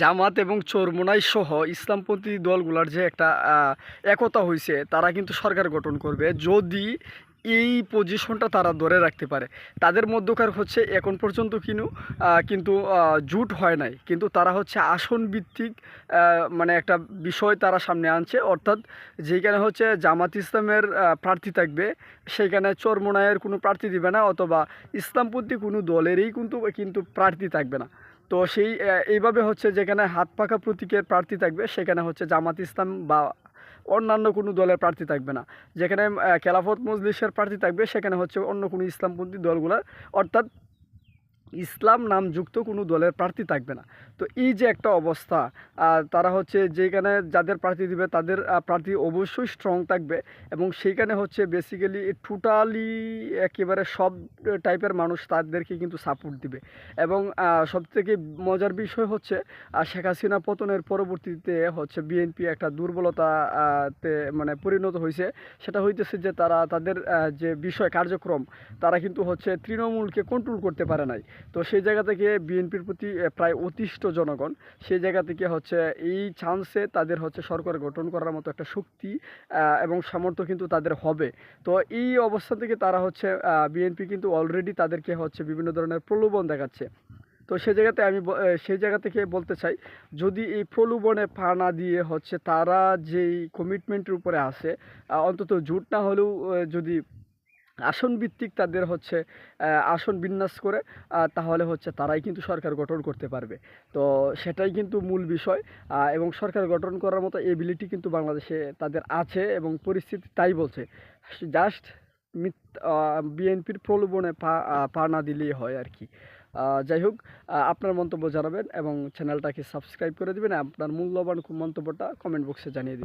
জামাত এবং চরমোনাই সহ ইসলামপন্থী দলগুলোর যে একটা একতা হয়েছে তারা কিন্তু সরকার গঠন করবে যদি এই পজিশনটা তারা ধরে রাখতে পারে। তাদের মধ্যকার হচ্ছে এখন পর্যন্ত কিনু কিন্তু জুট হয় নাই। কিন্তু তারা হচ্ছে আসন ভিত্তিক মানে একটা বিষয় তারা সামনে আনছে। অর্থাৎ যেখানে হচ্ছে জামাত ইসলামের প্রার্থী থাকবে সেখানে চরমোনায়ের কোনো প্রার্থী দিবে না, অথবা ইসলামপন্থী কোনো দলেরই কিন্তু কিন্তু প্রার্থী থাকবে না। তো সেই এইভাবে হচ্ছে যেখানে হাত পাকা প্রতীকের প্রার্থী থাকবে, সেখানে হচ্ছে জামাত ইসলাম বা অন্যান্য কোনো দলের প্রার্থী থাকবে না। যেখানে খেলাফত মজলিসের প্রার্থী থাকবে, সেখানে হচ্ছে অন্য কোনো ইসলামপন্থী দলগুলোর, অর্থাৎ ইসলাম নামযুক্ত কোনো দলের প্রার্থী থাকবে না। তো এই যে একটা অবস্থা তারা হচ্ছে যেখানে যাদের প্রার্থী দিবে, তাদের প্রার্থী অবশ্যই স্ট্রং থাকবে এবং সেইখানে হচ্ছে বেসিক্যালি টোটালি একেবারে সব টাইপের মানুষ তাদেরকে কিন্তু সাপোর্ট দিবে। এবং সবথেকে মজার বিষয় হচ্ছে শেখ হাসিনা পতনের পরবর্তীতে হচ্ছে বিএনপি একটা দুর্বলতা তে মানে পরিণত হয়েছে। সেটা হইতেছে যে তারা তাদের যে বিষয় কার্যক্রম, তারা কিন্তু হচ্ছে তৃণমূলকে কন্ট্রোল করতে পারে নাই। তো সেই জায়গা থেকে বিএনপির প্রতি প্রায় অতিষ্ঠ জনগণ, সেই জায়গা থেকে হচ্ছে এই চান্সে তাদের হচ্ছে সরকার গঠন করার মতো একটা শক্তি এবং সামর্থ্য কিন্তু তাদের হবে। তো এই অবস্থা থেকে তারা হচ্ছে বিএনপি কিন্তু অলরেডি তাদেরকে হচ্ছে বিভিন্ন ধরনের প্রলোভন দেখাচ্ছে। তো সেই জায়গাতে আমি সেই জায়গা থেকে বলতে চাই, যদি এই প্রলোভনে পা না দিয়ে হচ্ছে তারা যেই কমিটমেন্টের উপরে আসে অন্তত জুট না হলেও যদি আসন ভিত্তিক তাদের হচ্ছে আসন বিন্যাস করে তাহলে হচ্ছে তারাই কিন্তু সরকার গঠন করতে পারবে। তো সেটাই কিন্তু মূল বিষয় এবং সরকার গঠন করার মতো এবিলিটি কিন্তু বাংলাদেশে তাদের আছে এবং পরিস্থিতি তাই বলছে। জাস্ট মিথ বিএনপির প্রলোভনে পা পা না দিলেই হয় আর কি। যাই হোক আপনার মন্তব্য জানাবেন এবং চ্যানেলটাকে সাবস্ক্রাইব করে দেবেন। আপনার মূল্যবান মন্তব্যটা কমেন্ট বক্সে জানিয়ে দিবেন।